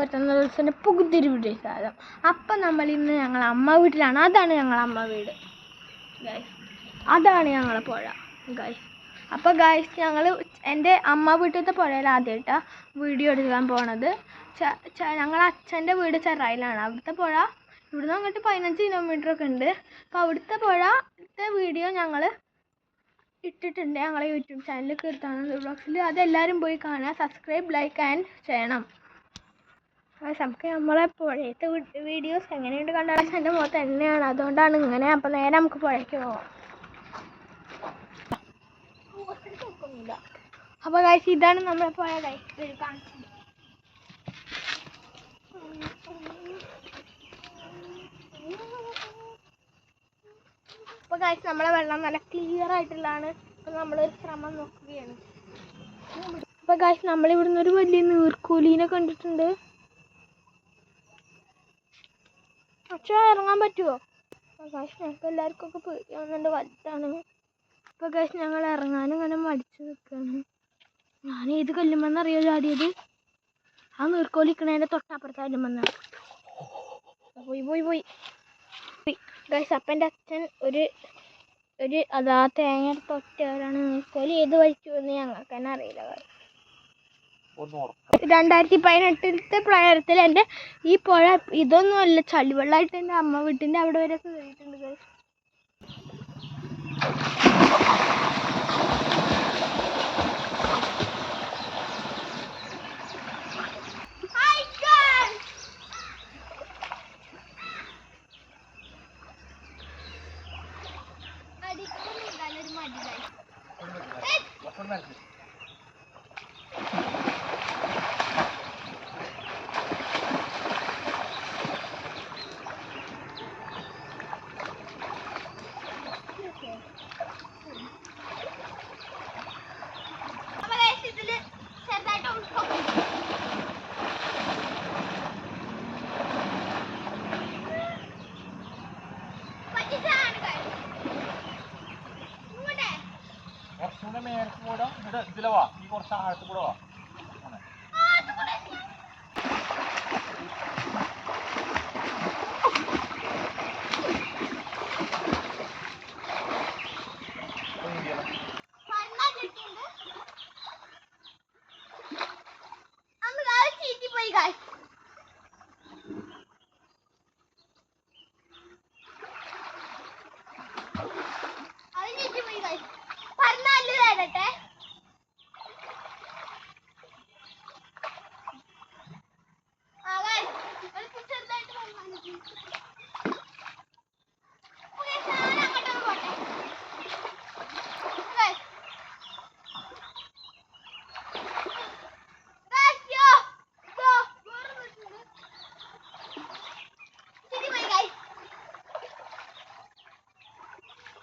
പറ്റുന്ന പുകുതിരി വീഡിയോ സാധനം അപ്പം നമ്മൾ ഇന്ന് ഞങ്ങൾ അമ്മ വീട്ടിലാണ്. അതാണ് ഞങ്ങൾ അമ്മ വീട്. ഗൈസ് അതാണ് ഞങ്ങളെ പുഴ. ഗൈസ് അപ്പോൾ ഗൈസ് ഞങ്ങൾ എന്റെ അമ്മ വീട്ടിലത്തെ പുഴയിൽ ആദ്യമായിട്ടാണ് വീഡിയോ എടുക്കാൻ പോണത്. ഞങ്ങൾ അച്ഛന്റെ വീട് ചെറായിലാണ്. അവിടുത്തെ പുഴ ഇവിടുന്ന് അങ്ങോട്ട് പതിനഞ്ച് കിലോമീറ്റർ ഒക്കെ ഉണ്ട്. അപ്പോൾ അവിടുത്തെ പുഴത്തെ വീഡിയോ ഞങ്ങൾ ഇട്ടിട്ടുണ്ട്. ഞങ്ങളെ യൂട്യൂബ് ചാനലിൽ കീർത്താനന്ദ ബ്ലോഗ്സിൽ അതെല്ലാവരും പോയി കാണുക. സബ്സ്ക്രൈബ് ലൈക്ക് ആൻഡ് ചെയ്യണം. നമുക്ക് നമ്മളെ പുഴയത്തെ വീഡിയോസ് എങ്ങനെയുണ്ട് കണ്ടാൽ എന്റെ മുഖത്ത് എണ്ണയാണ് അതുകൊണ്ടാണ് ഇങ്ങനെ അപ്പം നേരെ നമുക്ക് പുഴയ്ക്ക് പോവാം. അപ്പോൾ ഗൈസ് ഇതാണ് നമ്മളെ പുഴ. ഗൈസ് കാണിച്ചത് നമ്മളെ വെള്ളം നല്ല ക്ലിയർ ആയിട്ടുള്ളതാണ്. അപ്പൊ നമ്മളൊരു ശ്രമം നോക്കുകയാണ്. അപ്പോൾ ഗൈസ് നമ്മളിവിടുന്ന് ഒരു വലിയ നീർക്കൂലീനെ കണ്ടിട്ടുണ്ട്. പക്ഷേ ഇറങ്ങാൻ പറ്റുമോ പ്രകാശ് ഞങ്ങൾക്ക് എല്ലാവർക്കും ഒക്കെ പേടിയാവുന്നുണ്ട് വലുതാണ്. പ്രകാശ് ഞങ്ങൾ ഇറങ്ങാനും ഇങ്ങനെ മടിച്ചു നിൽക്കുകയാണ്. ഞാൻ ഏത് കല്ലുമെന്നറിയോ ചാടിയത് ആ നീർക്കോലിക്കണേന്റെ തൊട്ടപ്പുറത്തെ കല്ലുമെന്നാണ് പോയി പോയി പോയി. ഗൈസ് അപ്പം അച്ഛൻ ഒരു ഒരു അതാ തേങ്ങ തൊട്ടവരാണ് നീർക്കോലി ഏത് വഴിക്ക് എന്ന് ഞങ്ങൾക്ക് തന്നെ അറിയില്ല. രണ്ടായിരത്തി പതിനെട്ടിലത്തെ പ്രളയത്തിൽ എന്റെ ഈ പുഴ ഇതൊന്നും അല്ല ചളിവെള്ളമായിട്ട് എന്റെ അമ്മ വീട്ടിന്റെ അവിടെ വരെ കയറിയിട്ടുണ്ട് Thank അപ്പൊ കുറച്ചുകൂടെ മേലേക്ക് കൂടെ ഇവിടെ ഇതിലെ വാ. ഈ കുറച്ച് ആഴത്ത് കൂടെ വാ.